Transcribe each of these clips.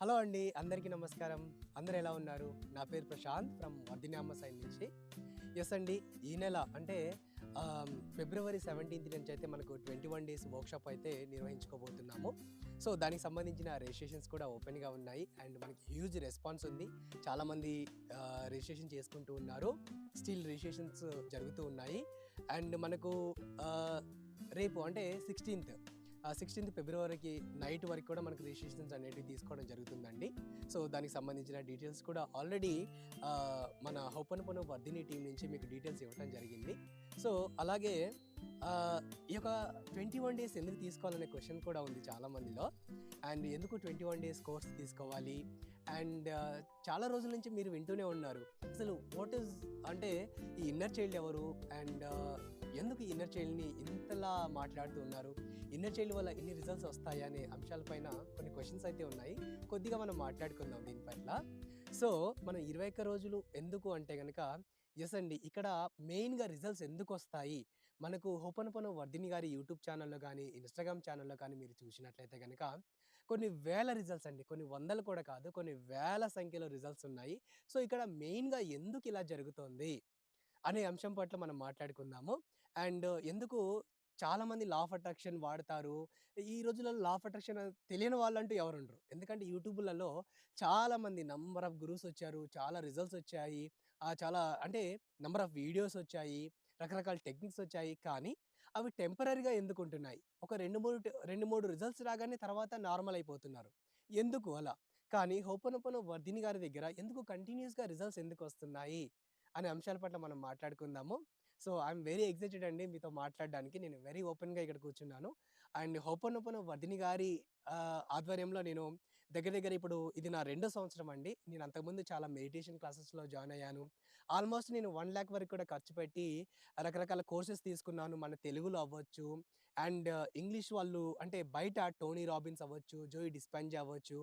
Hello అండి అందరికీ నమస్కారం. అందరు ఎలా ఉన్నారు? నా పేరు ప్రశాంత్ ఫ్రమ్ వర్ధినామ సైన్ నుంచి. ఎస్ అండి ఈ నెల అంటే ఫిబ్రవరి సెవెంటీన్త్ నుంచి అయితే మనకు ట్వంటీ వన్ డేస్ వర్క్షాప్ అయితే నిర్వహించుకోబోతున్నాము. సో దానికి సంబంధించిన రిజిస్ట్రేషన్స్ కూడా ఓపెన్గా ఉన్నాయి. అండ్ మనకి హ్యూజ్ రెస్పాన్స్ ఉంది. చాలామంది రిజిస్ట్రేషన్ చేసుకుంటూ ఉన్నారు. స్టిల్ రిజిస్ట్రేషన్స్ జరుగుతూ ఉన్నాయి. అండ్ మనకు రేపు అంటే సిక్స్టీన్త్. సిక్స్టీన్త్ ఫిబ్రవరికి నైట్ వరకు కూడా మనకు రిజిస్ట్రేషన్స్ అనేటివి తీసుకోవడం జరుగుతుందండి. సో దానికి సంబంధించిన డీటెయిల్స్ కూడా ఆల్రెడీ మన హోపన్పను వర్ధిని టీం నుంచి మీకు డీటెయిల్స్ ఇవ్వడం జరిగింది. సో అలాగే ఈ యొక్క ట్వంటీ వన్ డేస్ ఎందుకు తీసుకోవాలనే క్వశ్చన్ కూడా ఉంది చాలా మందిలో అండ్ ఎందుకు ట్వంటీ వన్ డేస్ కోర్స్ తీసుకోవాలి? అండ్ చాలా రోజుల నుంచి మీరు వింటూనే ఉన్నారు. అసలు వాట్ ఈస్ అంటే ఈ ఇన్నర్ చైల్డ్ ఎవరు? అండ్ ఎందుకు ఇన్నర్ చైల్డ్ని ఇంతలా మాట్లాడుతూ ఉన్నారు? ఇన్నర్ చైల్డ్ వల్ల ఇన్ని రిజల్ట్స్ వస్తాయా అనే అంశాలపైన కొన్ని క్వశ్చన్స్ అయితే ఉన్నాయి. కొద్దిగా మనం మాట్లాడుకుందాం దీనిపైన సో మనం ఇరవై ఒక్క రోజులు ఎందుకు అంటే కనుక ఎస్ అండి ఇక్కడ మెయిన్గా రిజల్ట్స్ ఎందుకు వస్తాయి? మనకు హోపనపన వర్ధిని గారి యూట్యూబ్ ఛానల్లో కానీ ఇన్స్టాగ్రామ్ ఛానల్లో కానీ మీరు చూసినట్లయితే కనుక కొన్ని వేల రిజల్ట్స్ అండి కొన్ని వందలు కూడా కాదు కొన్ని వేల సంఖ్యలో రిజల్ట్స్ ఉన్నాయి. సో ఇక్కడ మెయిన్గా ఎందుకు ఇలా జరుగుతోంది? అనే అంశం పట్ల మనం మాట్లాడుకుందాము. అండ్ ఎందుకు చాలా మంది లా ఆఫ్ అట్రాక్షన్ వాడతారు. ఈ రోజులలో లా ఆఫ్ అట్రాక్షన్ తెలియని వాళ్ళంటూ ఎవరు ఉండరు ఎందుకంటే యూట్యూబ్లలో చాలామంది నంబర్ ఆఫ్ గురూస్ వచ్చారు చాలా రిజల్ట్స్ వచ్చాయి. చాలా అంటే నంబర్ ఆఫ్ వీడియోస్ వచ్చాయి రకరకాల టెక్నిక్స్ వచ్చాయి. కానీ అవి టెంపరీగా ఎందుకు ఉంటున్నాయి ఒక రెండు మూడు రెండు మూడు రిజల్ట్స్ రాగానే తర్వాత నార్మల్ అయిపోతున్నారు. ఎందుకు అలా? కానీ హోపనొపన వర్ధిని గారి దగ్గర ఎందుకు కంటిన్యూస్గా రిజల్ట్స్ ఎందుకు వస్తున్నాయి? అనే అంశాల పట్ల మనం మాట్లాడుకుందాము. సో ఐఎమ్ వెరీ ఎగ్జైటెడ్ అండి మీతో మాట్లాడడానికి. నేను వెరీ ఓపెన్గా ఇక్కడ కూర్చున్నాను. అండ్ హోపనొపన వర్ధిని గారి ఆధ్వర్యంలో నేను దగ్గర దగ్గర ఇప్పుడు ఇది నా రెండో సంవత్సరం అండి. నేను అంతకుముందు చాలా మెడిటేషన్ క్లాసెస్లో జాయిన్ అయ్యాను. ఆల్మోస్ట్ నేను వన్ ల్యాక్ వరకు కూడా ఖర్చు పెట్టి రకరకాల కోర్సెస్ తీసుకున్నాను. మన తెలుగులో అవ్వచ్చు అండ్ ఇంగ్లీష్ వాళ్ళు అంటే బయట టోనీ రాబిన్స్ అవ్వచ్చు జోయి డిస్పెంజ్ అవ్వచ్చు.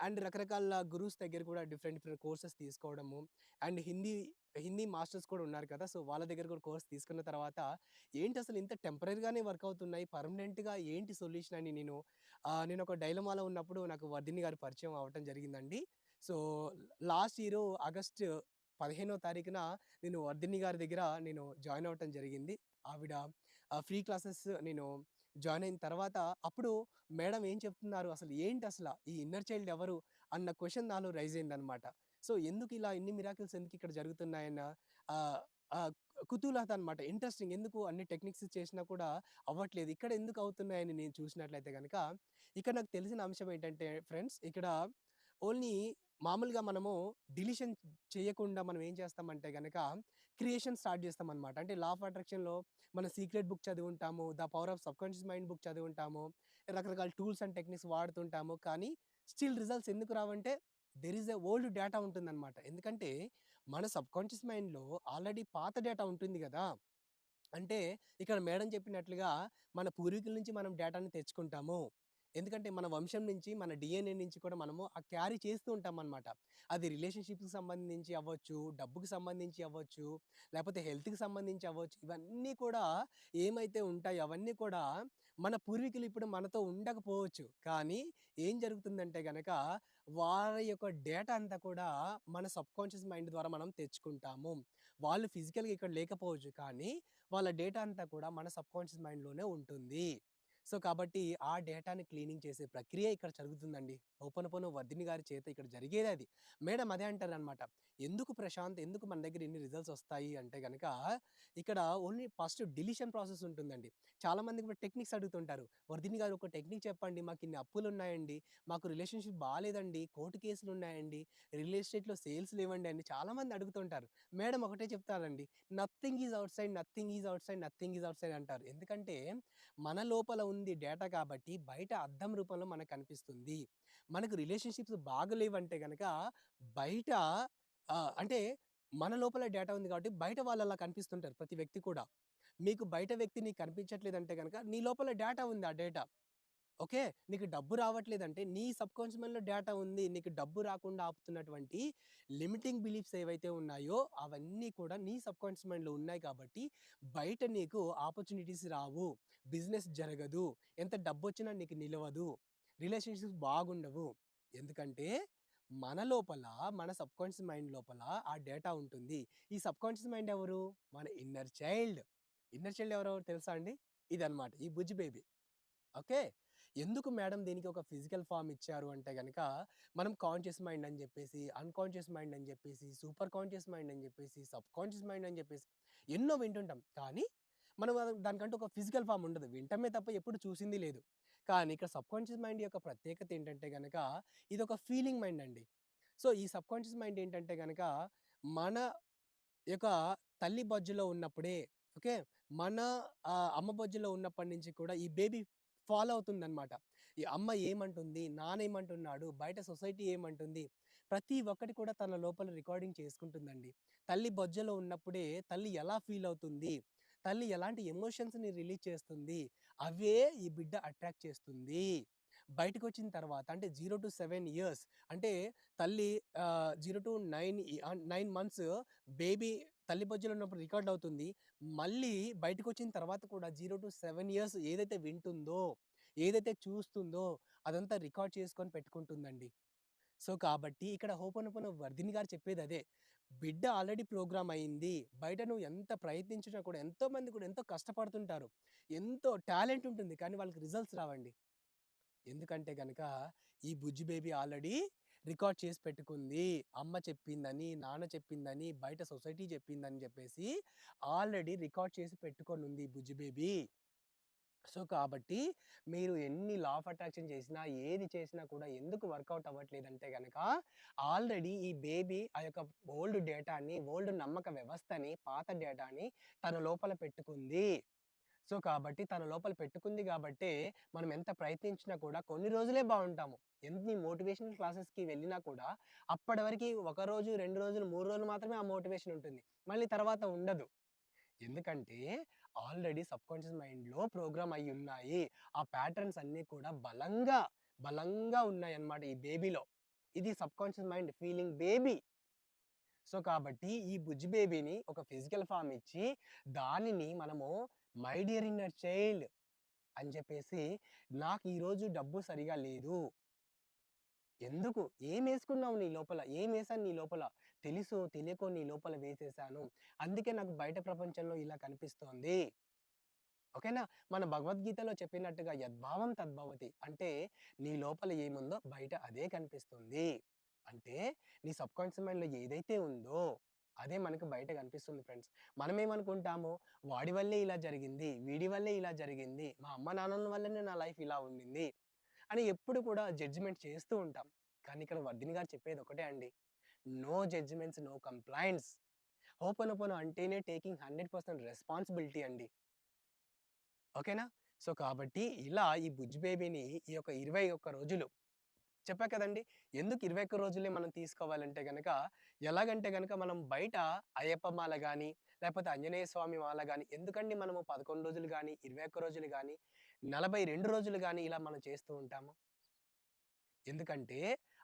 అండ్ రకరకాల గురూస్ దగ్గర కూడా డిఫరెంట్ డిఫరెంట్ కోర్సెస్ తీసుకోవడము. అండ్ హిందీ హిందీ మాస్టర్స్ కూడా ఉన్నారు కదా! సో వాళ్ళ దగ్గర కూడా కోర్స్ తీసుకున్న తర్వాత ఏంటి అసలు ఇంత టెంపరీగానే వర్క్ అవుతున్నాయి పర్మనెంట్గా ఏంటి సొల్యూషన్ అని నేను నేను ఒక డైలమాలో ఉన్నప్పుడు నాకు వర్ధిని గారి పరిచయం అవ్వటం జరిగిందండి. సో లాస్ట్ ఇయర్ ఆగస్ట్ పదిహేనో తారీఖున నేను వర్ధిని గారి దగ్గర నేను జాయిన్ అవ్వటం జరిగింది. ఆవిడ ఫ్రీ క్లాసెస్ నేను జాయిన్ అయిన తర్వాత అప్పుడు మేడం ఏం చెప్తున్నారు? అసలు ఏంటి అసలు ఈ ఇన్నర్ చైల్డ్ ఎవరు? అన్న క్వశ్చన్ నాలో రైజ్ అయిందనమాట సో ఎందుకు ఇలా ఇన్ని మిరాకిల్స్ ఎందుకు ఇక్కడ జరుగుతున్నాయన్న కుతూహలత అనమాట ఇంట్రెస్టింగ్. ఎందుకు అన్ని టెక్నిక్స్ చేసినా కూడా అవ్వట్లేదు. ఇక్కడ ఎందుకు అవుతున్నాయని నేను చూసినట్లయితే కనుక ఇక్కడ నాకు తెలిసిన అంశం ఏంటంటే ఫ్రెండ్స్ ఇక్కడ ఓన్లీ మామూలుగా మనము డిలిషన్ చేయకుండా మనం ఏం చేస్తామంటే కనుక క్రియేషన్ స్టార్ట్ చేస్తాం అనమాట అంటే లా ఆఫ్ అట్రాక్షన్లో మన సీక్రెట్ బుక్ చదివి ఉంటాము the power of subconscious mind book చదివి రకరకాల టూల్స్ అండ్ టెక్నిక్స్ వాడుతుంటాము. కానీ స్టిల్ రిజల్ట్స్ ఎందుకు రావంటే there is a old data ఉంటుందన్నమాట. ఎందుకంటే మన సబ్కాన్షియస్ మైండ్లో ఆల్రెడీ పాత డేటా ఉంటుంది కదా! అంటే ఇక్కడ మేడం చెప్పినట్లుగా మన పూర్వీకుల నుంచి మనం డేటాని తెచ్చుకుంటాము. ఎందుకంటే మన వంశం నుంచి మన డిఎన్ఏ నుంచి కూడా మనము ఆ క్యారీ చేస్తూ ఉంటాం అనమాట అది రిలేషన్షిప్కి సంబంధించి అవ్వచ్చు డబ్బుకి సంబంధించి అవ్వచ్చు లేకపోతే హెల్త్కి సంబంధించి అవ్వచ్చు ఇవన్నీ కూడా ఏమైతే ఉంటాయో అవన్నీ కూడా మన పూర్వీకులు ఇప్పుడు మనతో ఉండకపోవచ్చు. కానీ ఏం జరుగుతుందంటే కనుక వారి యొక్క డేటా అంతా కూడా మన సబ్కాన్షియస్ మైండ్ ద్వారా మనం తెచ్చుకుంటాము. వాళ్ళు ఫిజికల్గా ఇక్కడ లేకపోవచ్చు కానీ వాళ్ళ డేటా అంతా కూడా మన సబ్కాన్షియస్ మైండ్లోనే ఉంటుంది. సో కాబట్టి ఆ డేటాని క్లీనింగ్ చేసే ప్రక్రియ ఇక్కడ జరుగుతుందండి. ఓపెన్ వర్ధిని గారి చేత ఇక్కడ జరిగేది అది. మేడం అదే అంటారు అనమాట ఎందుకు ప్రశాంత్? ఎందుకు మన దగ్గర ఇన్ని రిజల్ట్స్ వస్తాయి? అంటే కనుక ఇక్కడ ఓన్లీ ఫస్ట్ డిలిషన్ ప్రాసెస్ ఉంటుందండి. చాలామంది కూడా టెక్నిక్స్ అడుగుతుంటారు. వర్ధిని గారు ఒక టెక్నిక్ చెప్పండి. మాకు ఇన్ని అప్పులు ఉన్నాయండి. మాకు రిలేషన్షిప్ బాగాలేదండి. కోర్టు కేసులు ఉన్నాయండి. రియల్ ఎస్టేట్లో సేల్స్ లేవండి అని చాలామంది అడుగుతుంటారు. మేడం ఒకటే చెప్తారండి. Nothing is outside. Nothing is outside. Nothing is outside అంటారు. ఎందుకంటే మన లోపల ఉంది డేటా కాబట్టి బయట అద్దం రూపంలో మనకు కనిపిస్తుంది మనకు రిలేషన్షిప్స్ బాగలేవంటే కనుక బయట అంటే మన లోపల డేటా ఉంది కాబట్టి బయట వాళ్ళు అలా కనిపిస్తుంటారు ప్రతి వ్యక్తి కూడా. మీకు బయట వ్యక్తి నీకు కనిపించట్లేదంటే కనుక నీ లోపల డేటా ఉంది ఆ డేటా. ఓకే. నీకు డబ్బు రావట్లేదంటే నీ సబ్ కాన్షియస్లో డేటా ఉంది నీకు డబ్బు రాకుండా ఆపుతున్నటువంటి లిమిటింగ్ బిలీఫ్స్ ఏవైతే ఉన్నాయో అవన్నీ కూడా నీ సబ్ మైండ్లో ఉన్నాయి కాబట్టి బయట నీకు ఆపర్చునిటీస్ రావు. బిజినెస్ జరగదు. ఎంత డబ్బు వచ్చినా నీకు నిలవదు. రిలేషన్షిప్స్ బాగుండవు. ఎందుకంటే మన లోపల మన సబ్కాన్షియస్ మైండ్ లోపల ఆ డేటా ఉంటుంది. ఈ సబ్కాన్షియస్ మైండ్ ఎవరు? మన ఇన్నర్ చైల్డ్. ఇన్నర్ చైల్డ్ ఎవరెవరు తెలుసా అండి? ఇదనమాట ఈ బుజ్జి బేబీ. ఓకే. ఎందుకు మేడం దీనికి ఒక ఫిజికల్ ఫామ్ ఇచ్చారు అంటే కనుక మనం కాన్షియస్ మైండ్ అని చెప్పేసి అన్కాన్షియస్ మైండ్ అని చెప్పేసి సూపర్ కాన్షియస్ మైండ్ అని చెప్పేసి సబ్ కాన్షియస్ మైండ్ అని చెప్పేసి ఎన్నో వింటుంటాం. కానీ మనం దానికంటే దానికంటూ ఒక ఫిజికల్ ఫామ్ ఉండదు. వింటమే తప్ప ఎప్పుడు చూసింది లేదు. కానీ ఇక్కడ సబ్ కాన్షియస్ మైండ్ యొక్క ప్రత్యేకత ఏంటంటే కనుక ఇది ఒక ఫీలింగ్ మైండ్ అండి. సో ఈ సబ్ కాన్షియస్ మైండ్ ఏంటంటే కనుక మన యొక్క తల్లి బొజ్జులో ఉన్నప్పుడే ఓకే? మన అమ్మ బొజ్జులో ఉన్నప్పటి నుంచి కూడా ఈ బేబీ ఫాలో అవుతుంది అనమాట ఈ అమ్మ ఏమంటుంది నాన్న ఏమంటున్నాడు బయట సొసైటీ ఏమంటుంది ప్రతి ఒక్కటి కూడా తన లోపల రికార్డింగ్ చేసుకుంటుందండి. తల్లి బొజ్జలో ఉన్నప్పుడే తల్లి ఎలా ఫీల్ అవుతుంది తల్లి ఎలాంటి ఎమోషన్స్ని రిలీజ్ చేస్తుంది అవే ఈ బిడ్డ అట్రాక్ట్ చేస్తుంది. బయటకు వచ్చిన తర్వాత అంటే జీరో టు సెవెన్ ఇయర్స్ అంటే తల్లి zero to nine nine months baby తల్లి బొజ్జలో ఉన్నప్పుడు రికార్డ్ అవుతుంది. మళ్ళీ బయటకు వచ్చిన తర్వాత కూడా జీరో టు సెవెన్ ఇయర్స్ ఏదైతే వింటుందో ఏదైతే చూస్తుందో అదంతా రికార్డ్ చేసుకొని పెట్టుకుంటుందండి. సో కాబట్టి ఇక్కడ హోపనపన వర్ధిని గారు చెప్పేది అదే. బిడ్డ ఆల్రెడీ ప్రోగ్రామ్ అయింది. బయట నువ్వు ఎంత ప్రయత్నించినా కూడా ఎంతో మంది కూడా ఎంతో కష్టపడుతుంటారు. ఎంతో టాలెంట్ ఉంటుంది. కానీ వాళ్ళకి రిజల్ట్స్ రావండి. ఎందుకంటే కనుక ఈ బుజ్జి బేబీ ఆల్రెడీ రికార్డ్ చేసి పెట్టుకుంది. అమ్మ చెప్పిందని నాన్న చెప్పిందని బయట సొసైటీ చెప్పిందని చెప్పేసి ఆల్రెడీ రికార్డ్ చేసి పెట్టుకొని ఉంది ఈ బుజ్జి బేబీ. సో కాబట్టి మీరు ఎన్ని లా ఆఫ్ అట్రాక్షన్ చేసినా ఏది చేసినా కూడా ఎందుకు వర్కౌట్ అవ్వట్లేదంటే కనుక ఆల్రెడీ ఈ బేబీ ఆ యొక్క ఓల్డ్ డేటాని ఓల్డ్ నమ్మక వ్యవస్థని పాత డేటాని తన లోపల పెట్టుకుంది. సో కాబట్టి తన లోపల పెట్టుకుంది కాబట్టి మనం ఎంత ప్రయత్నించినా కూడా కొన్ని రోజులే బాగుంటాము. ఎన్ని మోటివేషనల్ క్లాసెస్కి వెళ్ళినా కూడా అప్పటి వరకు ఒక రోజు రెండు రోజులు మూడు రోజులు మాత్రమే ఆ మోటివేషన్ ఉంటుంది. మళ్ళీ తర్వాత ఉండదు. ఎందుకంటే ఆల్రెడీ సబ్ కాన్షియస్ మైండ్లో ప్రోగ్రామ్ అయి ఉన్నాయి. ఆ ప్యాటర్న్స్ అన్నీ కూడా బలంగా బలంగా ఉన్నాయి అన్నమాట ఈ బేబీలో. ఇది subconscious mind feeling baby. So కాబట్టి ఈ బుజ్జి బేబీని ఒక ఫిజికల్ ఫామ్ ఇచ్చి దానిని మనము మై డియర్ ఇన్నర్ చైల్డ్ అని చెప్పేసి నాకు ఈరోజు డబ్బు సరిగా లేదు. ఎందుకు? ఏం వేసుకున్నావు నీ లోపల? ఏం వేసాను నీ లోపల? తెలుసు తెలియకో నీ లోపల వేసేసాను అందుకే నాకు బయట ప్రపంచంలో ఇలా కనిపిస్తోంది. ఓకేనా? మన భగవద్గీతలో చెప్పినట్టుగా యద్భావం తద్భవతి అంటే నీ లోపల ఏముందో బయట అదే కనిపిస్తుంది. అంటే నీ సబ్ కాన్షియస్ మైండ్లో ఏదైతే ఉందో అదే మనకు బయట కనిపిస్తుంది ఫ్రెండ్స్. మనం ఏమనుకుంటాము వాడి వల్లే ఇలా జరిగింది వీడి వల్లే ఇలా జరిగింది మా అమ్మ నాన్నల వల్లనే నా లైఫ్ ఇలా ఉండింది అని ఎప్పుడు కూడా జడ్జిమెంట్ చేస్తూ ఉంటాం. కానీ ఇక్కడ వర్ధిని గారు చెప్పేది ఒకటే అండి. No judgements no complaints. Open open అంటేనే టేకింగ్ హండ్రెడ్ పర్సెంట్ రెస్పాన్సిబిలిటీ అండి. ఓకేనా? సో కాబట్టి ఇలా ఈ బుజ్జి బేబీని ఈ యొక్క ఇరవై ఒక్క రోజులు చెప్పా కదండి! ఎందుకు ఇరవై ఒక్క రోజులే మనం తీసుకోవాలంటే కనుక ఎలాగంటే కనుక మనం బయట అయ్యప్ప మాల కానీ లేకపోతే ఆంజనేయ స్వామి మాల కానీ ఎందుకండి మనము పదకొండు రోజులు కానీ ఇరవై ఒక్క రోజులు కానీ నలభై రెండు రోజులు కానీ ఇలా మనం చేస్తూ ఉంటాము? ఎందుకంటే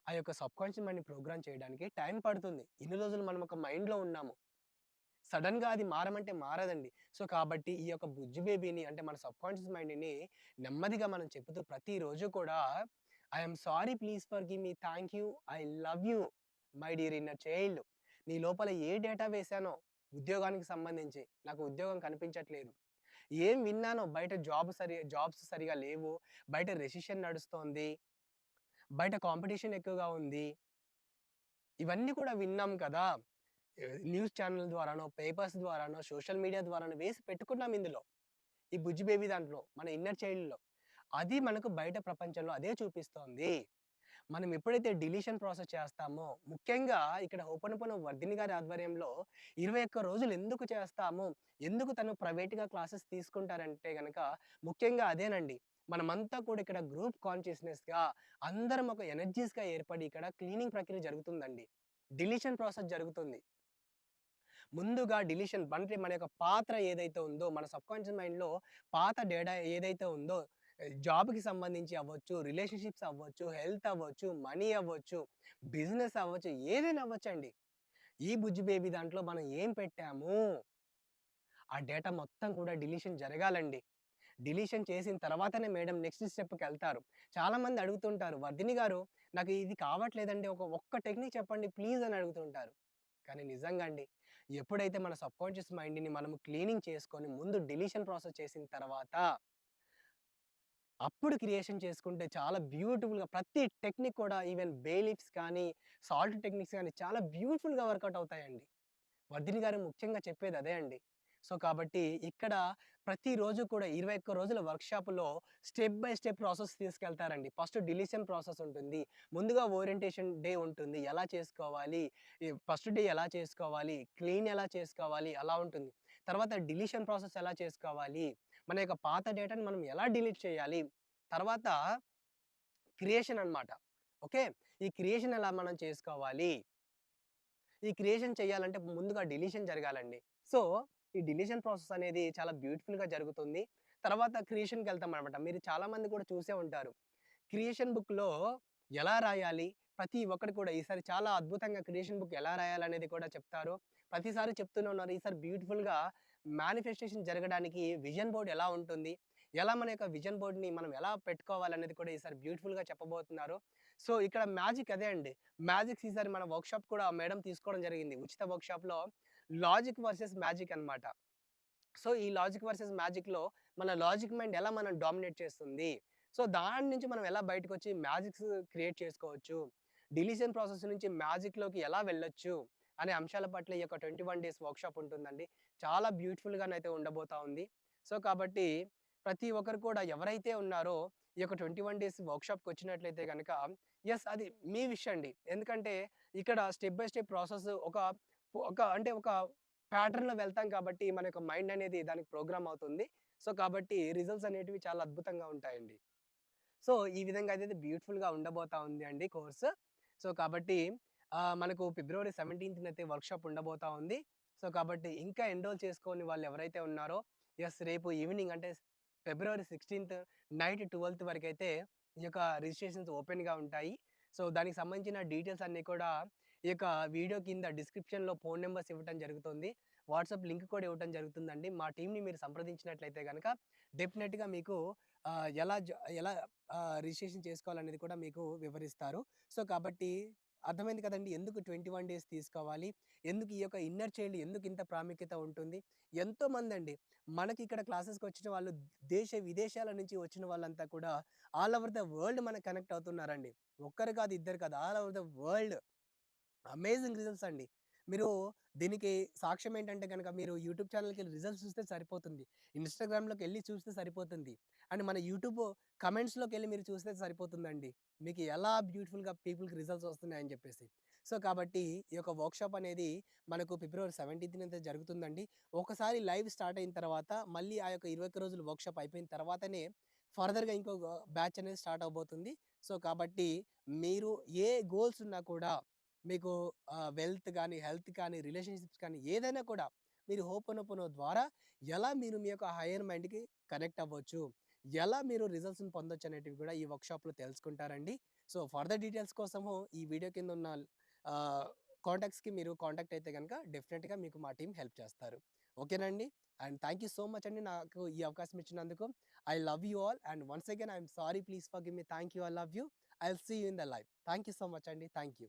ఆ యొక్క సబ్ కాన్షియస్ మైండ్ని ప్రోగ్రామ్ చేయడానికి టైం పడుతుంది. ఇన్ని రోజులు మనం ఒక మైండ్లో ఉన్నాము. సడన్గా అది మారమంటే మారదండి. సో కాబట్టి ఈ యొక్క బుజ్జి బేబీని అంటే మన సబ్ కాన్షియస్ మైండ్ని నెమ్మదిగా మనం చెబుతూ ప్రతిరోజు కూడా I'm sorry please forgive me thank you I love you my dear inner child నీ లోపల ఏ డేటా వేశానో ఉద్యోగానికి సంబంధించి నాకు ఉద్యోగం కనిపించట్లేదు. ఏం విన్నానో బయట జాబ్ సరి జాబ్స్ సరిగా లేవు. బయట రెసిషన్ నడుస్తోంది. బయట కాంపిటీషన్ ఎక్కువగా ఉంది. ఇవన్నీ కూడా విన్నాం కదా. న్యూస్ ఛానల్ ద్వారానో పేపర్స్ ద్వారానో సోషల్ మీడియా ద్వారానో వేసి పెట్టుకున్నాం ఇందులో. ఈ బుజ్జి బేబీ దాంట్లో మన ఇన్నర్ చైల్డ్లో అది మనకు బయట ప్రపంచంలో అదే చూపిస్తోంది. మనం ఎప్పుడైతే డిలీషన్ ప్రాసెస్ చేస్తామో ముఖ్యంగా ఇక్కడ ఓపెన్ వర్ధిని గారి ఆధ్వర్యంలో ఇరవై ఒక్క రోజులు ఎందుకు చేస్తాము? ఎందుకు తను ప్రైవేట్గా క్లాసెస్ తీసుకుంటారంటే కనుక ముఖ్యంగా అదేనండి. మనమంతా కూడా ఇక్కడ గ్రూప్ కాన్షియస్నెస్గా అందరం ఒక ఎనర్జీస్గా ఏర్పడి ఇక్కడ క్లీనింగ్ ప్రక్రియ జరుగుతుందండి. డిలీషన్ ప్రాసెస్ జరుగుతుంది. ముందుగా డిలీషన్ అంటే మన యొక్క పాత్ర ఏదైతే ఉందో మన సబ్కాన్షియస్ మైండ్లో పాత డేటా ఏదైతే ఉందో జాబ్కి సంబంధించి అవ్వచ్చు రిలేషన్షిప్స్ అవ్వచ్చు హెల్త్ అవ్వచ్చు మనీ అవ్వచ్చు బిజినెస్ అవ్వచ్చు ఏదైనా అవ్వచ్చు అండి ఈ బుజ్జి బేబీ దాంట్లో మనం ఏం పెట్టాము? ఆ డేటా మొత్తం కూడా డిలీషన్ జరగాలండి. డిలీషన్ చేసిన తర్వాతనే మేడం నెక్స్ట్ స్టెప్కి వెళ్తారు. చాలామంది అడుగుతుంటారు వర్ధిని గారు నాకు ఇది కావట్లేదండి ఒక ఒక్క టెక్నిక్ చెప్పండి ప్లీజ్ అని అడుగుతుంటారు. కానీ నిజంగా అండి ఎప్పుడైతే మన సబ్కాన్షియస్ మైండ్ని మనం క్లీనింగ్ చేసుకొని ముందు డిలీషన్ ప్రాసెస్ చేసిన తర్వాత అప్పుడు క్రియేషన్ చేసుకుంటే చాలా బ్యూటిఫుల్గా ప్రతి టెక్నిక్ కూడా ఈవెన్ బేలిప్స్ కానీ సాల్ట్ టెక్నిక్స్ కానీ చాలా బ్యూటిఫుల్గా వర్కౌట్ అవుతాయండి. వర్ధిని గారు ముఖ్యంగా చెప్పేది అదే అండి. సో కాబట్టి ఇక్కడ ప్రతిరోజు కూడా ఇరవై ఒక్క రోజుల వర్క్షాప్లో స్టెప్ బై స్టెప్ ప్రాసెస్ తీసుకెళ్తారండి. ఫస్ట్ డిలీషన్ ప్రాసెస్ ఉంటుంది. ముందుగా ఓరియంటేషన్ డే ఉంటుంది. ఎలా చేసుకోవాలి? ఫస్ట్ డే ఎలా చేసుకోవాలి? క్లీన్ ఎలా చేసుకోవాలి? అలా ఉంటుంది. తర్వాత డిలీషన్ ప్రాసెస్ ఎలా చేసుకోవాలి? మన యొక్క పాత డేటాని మనం ఎలా డిలీట్ చేయాలి? తర్వాత క్రియేషన్ అనమాట ఓకే? ఈ క్రియేషన్ ఎలా మనం చేసుకోవాలి? ఈ క్రియేషన్ చేయాలంటే ముందుగా డిలీషన్ జరగాలండి. సో ఈ డిలీషన్ ప్రాసెస్ అనేది చాలా బ్యూటిఫుల్గా జరుగుతుంది. తర్వాత క్రియేషన్కి వెళ్తాం అనమాట మీరు చాలామంది కూడా చూసే ఉంటారు. క్రియేషన్ బుక్లో ఎలా రాయాలి? ప్రతి ఒక్కటి కూడా ఈసారి చాలా అద్భుతంగా క్రియేషన్ బుక్ ఎలా రాయాలనేది కూడా చెప్తారు. ప్రతిసారి చెప్తూనే ఉన్నారు. ఈసారి బ్యూటిఫుల్గా మేనిఫెస్టేషన్ జరగడానికి విజన్ బోర్డ్ ఎలా ఉంటుంది? ఎలా మన యొక్క విజన్ బోర్డ్ని మనం ఎలా పెట్టుకోవాలనేది కూడా ఈసారి బ్యూటిఫుల్గా చెప్పబోతున్నారు. సో ఇక్కడ మ్యాజిక్ అదే అండి. మ్యాజిక్స్ ఈసారి మన వర్క్షాప్ కూడా మేడం తీసుకోవడం జరిగింది. ఉచిత వర్క్షాప్లో లాజిక్ వర్సెస్ మ్యాజిక్ అన్నమాట. సో ఈ లాజిక్ వర్సెస్ మ్యాజిక్లో మన లాజిక్ మైండ్ ఎలా మనం డామినేట్ చేస్తుంది? సో దాని నుంచి మనం ఎలా బయటకు వచ్చి మ్యాజిక్స్ క్రియేట్ చేసుకోవచ్చు? డిలీషన్ ప్రాసెస్ నుంచి మ్యాజిక్లోకి ఎలా వెళ్ళొచ్చు? అనే అంశాల పట్ల ఈ యొక్క ట్వంటీ వన్ డేస్ వర్క్షాప్ ఉంటుందండి. చాలా బ్యూటిఫుల్గానైతే ఉండబోతా ఉంది. సో కాబట్టి ప్రతి ఒక్కరు కూడా ఎవరైతే ఉన్నారో ఈ యొక్క ట్వంటీ వన్ డేస్ వర్క్షాప్కి వచ్చినట్లయితే కనుక ఎస్ అది మీ విషయం అండి. ఎందుకంటే ఇక్కడ స్టెప్ బై స్టెప్ ప్రాసెస్ ఒక ఒక అంటే ఒక ప్యాటర్న్లో వెళ్తాం కాబట్టి మన యొక్క మైండ్ అనేది దానికి ప్రోగ్రామ్ అవుతుంది. సో కాబట్టి రిజల్ట్స్ అనేటివి చాలా అద్భుతంగా ఉంటాయండి. సో ఈ విధంగా అయితే బ్యూటిఫుల్గా ఉండబోతా ఉంది అండి కోర్సు. సో కాబట్టి మనకు ఫిబ్రవరి సెవెంటీన్త్ అయితే వర్క్షాప్ ఉండబోతా ఉంది. సో కాబట్టి ఇంకా ఎన్రోల్ చేసుకొని వాళ్ళు ఎవరైతే ఉన్నారో ఎస్ రేపు ఈవినింగ్ అంటే ఫిబ్రవరి సిక్స్టీన్త్ నైట్ ట్వెల్త్ వరకు అయితే ఈ యొక్క రిజిస్ట్రేషన్స్ ఓపెన్గా ఉంటాయి. సో దానికి సంబంధించిన డీటెయిల్స్ అన్నీ కూడా ఈ యొక్క వీడియో కింద డిస్క్రిప్షన్లో ఫోన్ నెంబర్స్ ఇవ్వడం జరుగుతుంది. వాట్సాప్ లింక్ కూడా ఇవ్వడం జరుగుతుందండి. మా టీంని మీరు సంప్రదించినట్లయితే కనుక డెఫినెట్గా మీకు ఎలా ఎలా రిజిస్ట్రేషన్ చేసుకోవాలనేది కూడా మీకు వివరిస్తారు. సో కాబట్టి అర్థమైంది కదండి. ఎందుకు ట్వంటీ వన్ డేస్ తీసుకోవాలి? ఎందుకు ఈ యొక్క ఇన్నర్ చైల్డ్ ఎందుకు ఇంత ప్రాముఖ్యత ఉంటుంది? ఎంతో మంది అండి. మనకి ఇక్కడ క్లాసెస్కి వచ్చిన వాళ్ళు దేశ విదేశాల నుంచి వచ్చిన వాళ్ళంతా కూడా ఆల్ ఓవర్ ద వరల్డ్ మనకు కనెక్ట్ అవుతున్నారండి. ఒక్కరు కాదు ఇద్దరు కాదు all over the world. Amazing results అండి. మీరు దీనికి సాక్ష్యం ఏంటంటే కనుక మీరు యూట్యూబ్ ఛానల్కి వెళ్ళి రిజల్ట్స్ చూస్తే సరిపోతుంది. ఇన్స్టాగ్రామ్లోకి వెళ్ళి చూస్తే సరిపోతుంది. అండ్ మన యూట్యూబ్ కమెంట్స్లోకి వెళ్ళి మీరు చూస్తే సరిపోతుందండి. మీకు ఎలా బ్యూటిఫుల్గా పీపుల్కి రిజల్ట్స్ వస్తున్నాయని చెప్పేసి. సో కాబట్టి ఈ యొక్క వర్క్షాప్ అనేది మనకు ఫిబ్రవరి సెవెంటీన్త్ అయితే జరుగుతుందండి. ఒకసారి లైవ్ స్టార్ట్ అయిన తర్వాత మళ్ళీ ఆ యొక్క ఇరవై రోజులు వర్క్షాప్ అయిపోయిన తర్వాతనే ఫర్దర్గా ఇంకో బ్యాచ్ అనేది స్టార్ట్ అవబోతుంది. సో కాబట్టి మీరు ఏ గోల్స్ ఉన్నా కూడా మీకు వెల్త్ కానీ హెల్త్ కానీ రిలేషన్షిప్స్ కానీ ఏదైనా కూడా మీరు హోపనోపనో ద్వారా ఎలా మీరు మీ యొక్క హైయర్ మైండ్కి కనెక్ట్ అవ్వచ్చు ఎలా మీరు రిజల్ట్స్ని పొందొచ్చు అనేటివి కూడా ఈ వర్క్షాప్లో తెలుసుకుంటారండి. సో ఫర్దర్ డీటెయిల్స్ కోసము ఈ వీడియో కింద ఉన్న కాంటాక్ట్స్కి మీరు కాంటాక్ట్ అయితే కనుక డెఫినెట్గా మీకు మా టీం హెల్ప్ చేస్తారు. ఓకేనండి? And thank you so much అండి నాకు ఈ అవకాశం ఇచ్చినందుకు. I love you all and once again I'm sorry please forgive me. Thank you. I love you. I see you in the life thank you so much అండి. Thank you.